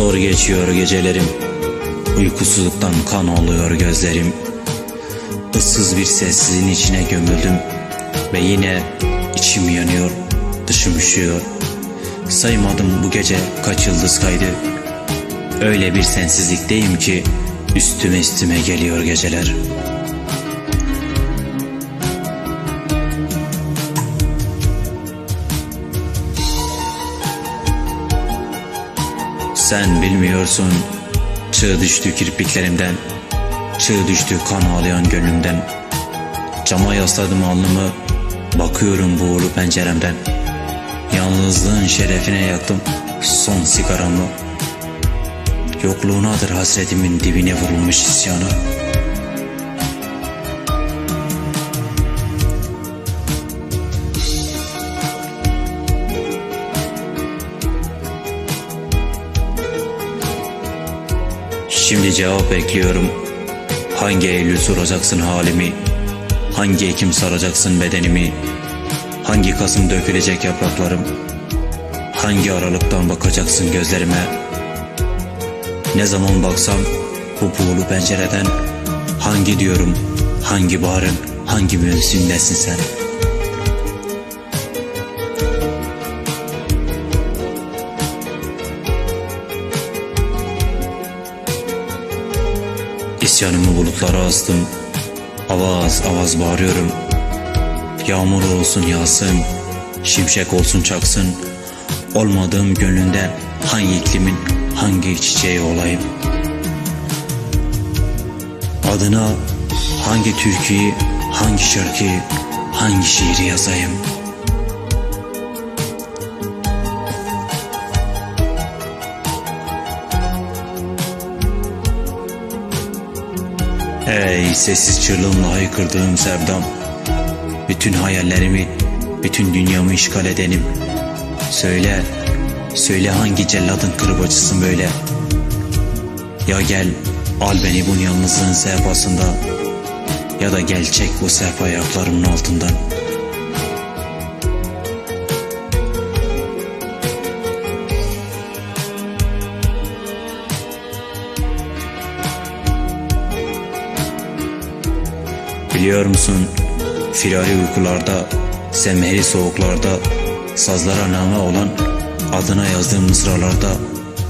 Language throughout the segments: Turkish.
Zor geçiyor gecelerim. Uykusuzluktan kan oluyor gözlerim. Issız bir sessizliğin içine gömüldüm. Ve yine içim yanıyor Dışım üşüyor. Saymadım bu gece kaç yıldız kaydı. Öyle bir sensizlikteyim ki Üstüme üstüme geliyor geceler Sen bilmiyorsun. Çığ düştü kirpiklerimden. Çığ düştü kan ağlayan gönlümden. Cama yasladım alnımı. Bakıyorum buğulu penceremden. Yalnızlığın şerefine yaktım Son sigaramı. Yokluğunadır hasretimin dibine vurulmuş isyanı Şimdi cevap bekliyorum. Hangi Eylül soracaksın halimi? Hangi Ekim saracaksın bedenimi? Hangi Kasım dökülecek yapraklarım? Hangi aralıktan bakacaksın gözlerime? Ne zaman baksam bu buğulu pencereden hangi diyorum, hangi baharın, hangi mevsimdesin sen? İsyanımı bulutlara astım. Avaz avaz bağırıyorum. Yağmur olsun yağsın, şimşek olsun çaksın. Olmadığım gönlünde hangi iklimin hangi çiçeği olayım? Adına hangi türküyü, hangi şarkıyı, hangi şiiri yazayım? Ey sessiz çığlığımla haykırdığım sevdam Bütün hayallerimi, bütün dünyamı işgal edenim. Söyle, söyle hangi celladın kırbacısın böyle? Ya gel, al beni bu yalnızlığın sehpasında. Ya da gel çek bu sehpa ayaklarımın altından Biliyor musun firari uykularda, semheri soğuklarda, sazlara name olan adına yazdığım mısralarda,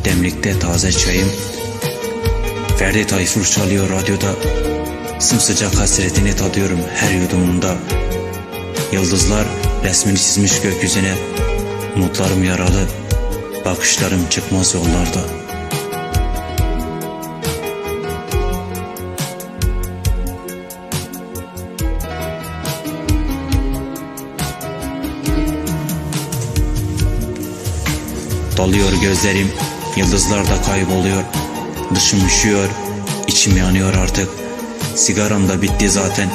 demlikte taze çayım, Ferdi Tayfur çalıyor radyoda, sımsıcak hasretini tadıyorum her yudumunda. Yıldızlar resmini çizmiş gökyüzüne, umutlarım yaralı, bakışlarım çıkmaz yollarda.'' Dalıyor gözlerim, yıldızlar da kayboluyor. Dışım üşüyor, içim yanıyor artık. Sigaram da bitti zaten.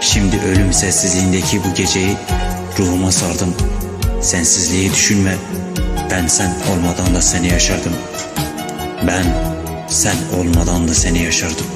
Şimdi ölüm sessizliğindeki bu geceyi ruhuma sardım. Sensizliği düşünme, ben sen olmadan da seni yaşardım. Ben sen olmadan da seni yaşardım.